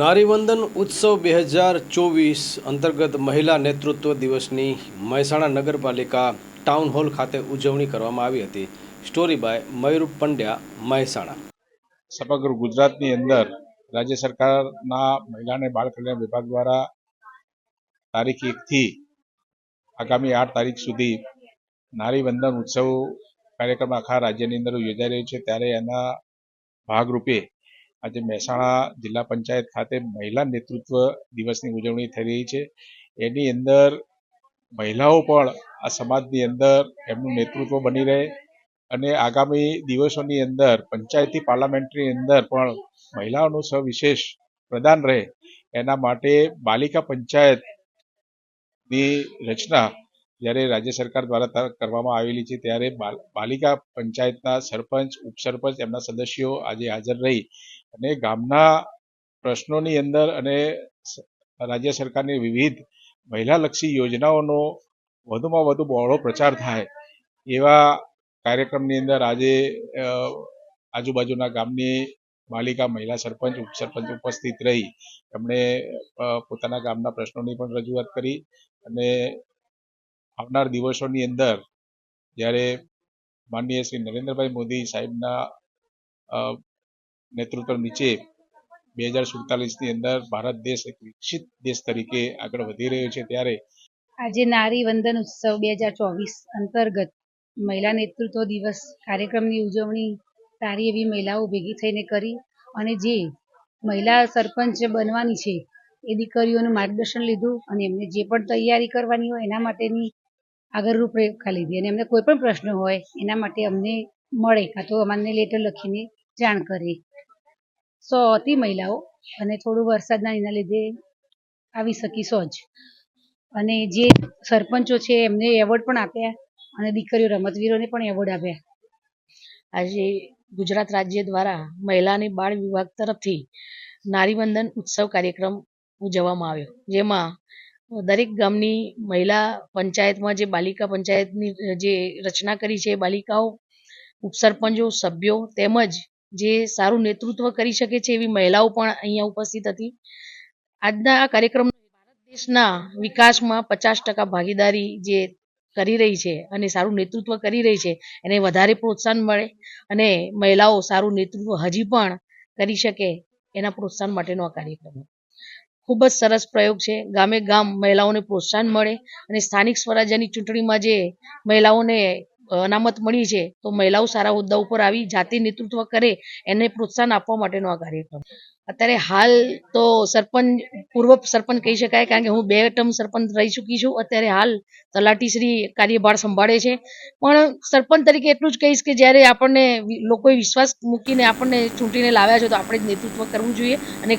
નારીવંદન ઉત્સવ બે હજાર ચોવીસ અંતર્ગત મહિલા નેતૃત્વ દિવસની મહેસાણા નગરપાલિકા ટાઉન હોલ ખાતે ઉજવણી કરવામાં આવી હતી. Story by Mayur Pandya, Mehsana. સમગ્ર ગુજરાતની અંદર રાજ્ય સરકારના મહિલા અને બાળ કલ્યાણ વિભાગ દ્વારા તારીખ એકથી આગામી આઠ તારીખ સુધી નારીવંદન ઉત્સવ કાર્યક્રમ આખા રાજ્યની અંદર યોજાઈ રહ્યો છે. ત્યારે એના ભાગરૂપે આજે મહેસાણા જિલ્લા પંચાયત ખાતે મહિલા નેતૃત્વ દિવસની ઉજવણી થઈ રહી છે. એની અંદર મહિલાઓ પણ આ સમાજની અંદર એમનું નેતૃત્વ બની રહે અને આગામી દિવસોની અંદર પંચાયતી પાર્લામેન્ટની અંદર પણ મહિલાઓનું સવિશેષ પ્રદાન રહે એના માટે બાલિકા પંચાયતની રચના જ્યારે રાજ્ય સરકાર દ્વારા કરવામાં આવેલી છે ત્યારે બાલિકા પંચાયતના સરપંચ, ઉપસરપંચ એમના સદસ્યો આજે હાજર રહી અને ગામના પ્રશ્નોની અંદર અને રાજ્ય સરકારની વિવિધ મહિલાલક્ષી યોજનાઓનો વધુમાં વધુ બહોળો પ્રચાર થાય એવા કાર્યક્રમની અંદર આજે આજુબાજુના ગામની માલિકા મહિલા સરપંચ ઉપસરપંચ ઉપસ્થિત રહી. એમણે પોતાના ગામના પ્રશ્નોની પણ રજૂઆત કરી અને આવનાર દિવસોની અંદર જ્યારે માનનીય શ્રી નરેન્દ્રભાઈ મોદી સાહેબના નેતૃત્વ નીચે બે હજાર સુડતાલીસની અંદર ભારત દેશ એક વિકસિત દેશ તરીકે આગળ વધી રહ્યો છે. ત્યારે આજે નારી વંદન ઉત્સવ બે હજાર ચોવીસ અંતર્ગત મહિલા નેતૃત્વ દિવસ કાર્યક્રમની ઉજવણી સારી એવી મહિલાઓ ભેગી થઈને કરી અને જે મહિલા સરપંચ બનવાની છે એ દીકરીઓનું માર્ગદર્શન લીધું અને એમને જે પણ તૈયારી કરવાની હોય એના માટેની આગળ રૂપરેખા લીધી અને એમને કોઈ પણ પ્રશ્ન હોય એના માટે અમને મળે કાં તો અમને લેટર લખીને જાણ કરે. સો હતી મહિલાઓ અને થોડું વરસાદના એના લીધે આવી શકી સો જ. અને જે સરપંચો છે એમને એવોર્ડ પણ આપ્યા અને દીકરીઓ રમતવીરોને પણ એવોર્ડ આપ્યા. આજે ગુજરાત રાજ્ય દ્વારા મહિલા અને બાળ વિભાગ તરફથી નારીવંદન ઉત્સવ કાર્યક્રમ ઉજવવામાં આવ્યો. જેમાં દરેક ગામની મહિલા પંચાયતમાં જે બાલિકા પંચાયતની જે રચના કરી છે બાલિકાઓ, ઉપસરપંચો, સભ્યો તેમજ જે સારું નેતૃત્વ કરી શકે છે એવી મહિલાઓ પણ અહીંયા ઉપસ્થિત હતી. આજના આ કાર્યક્રમ ભારત દેશના વિકાસમાં પચાસ ટકા ભાગીદારી જે કરી રહી છે અને સારું નેતૃત્વ કરી રહી છે, એને વધારે પ્રોત્સાહન મળે અને મહિલાઓ સારું નેતૃત્વ હજી પણ કરી શકે એના પ્રોત્સાહન માટેનો આ કાર્યક્રમ. ખૂબ જ સરસ પ્રયોગ છે. ગામે ગામ મહિલાઓને પ્રોત્સાહન મળે અને સ્થાનિક સ્વરાજ્યની ચૂંટણીમાં જે મહિલાઓને અનામત મળી છે, તો મહિલાઓ સારા હોદ્દા ઉપર આવી જાતિ નેતૃત્વ કરે, એને પ્રોત્સાહન આપવા માટેનો આ કાર્યક્રમ. અત્યારે હાલ તો સરપંચ, પૂર્વ સરપંચ કહી શકાય, કારણ કે હું બે ટર્મ સરપંચ રહી ચૂકી છું, અત્યારે હાલ તલાટીશ્રી કાર્યભાર સંભાળે છે. પણ સરપંચ તરીકે એટલું જ કહીશ કે જ્યારે આપણને લોકોએ વિશ્વાસ મૂકીને આપણને ચૂંટીને લાવ્યા છે, તો આપણે જ નેતૃત્વ કરવું જોઈએ અને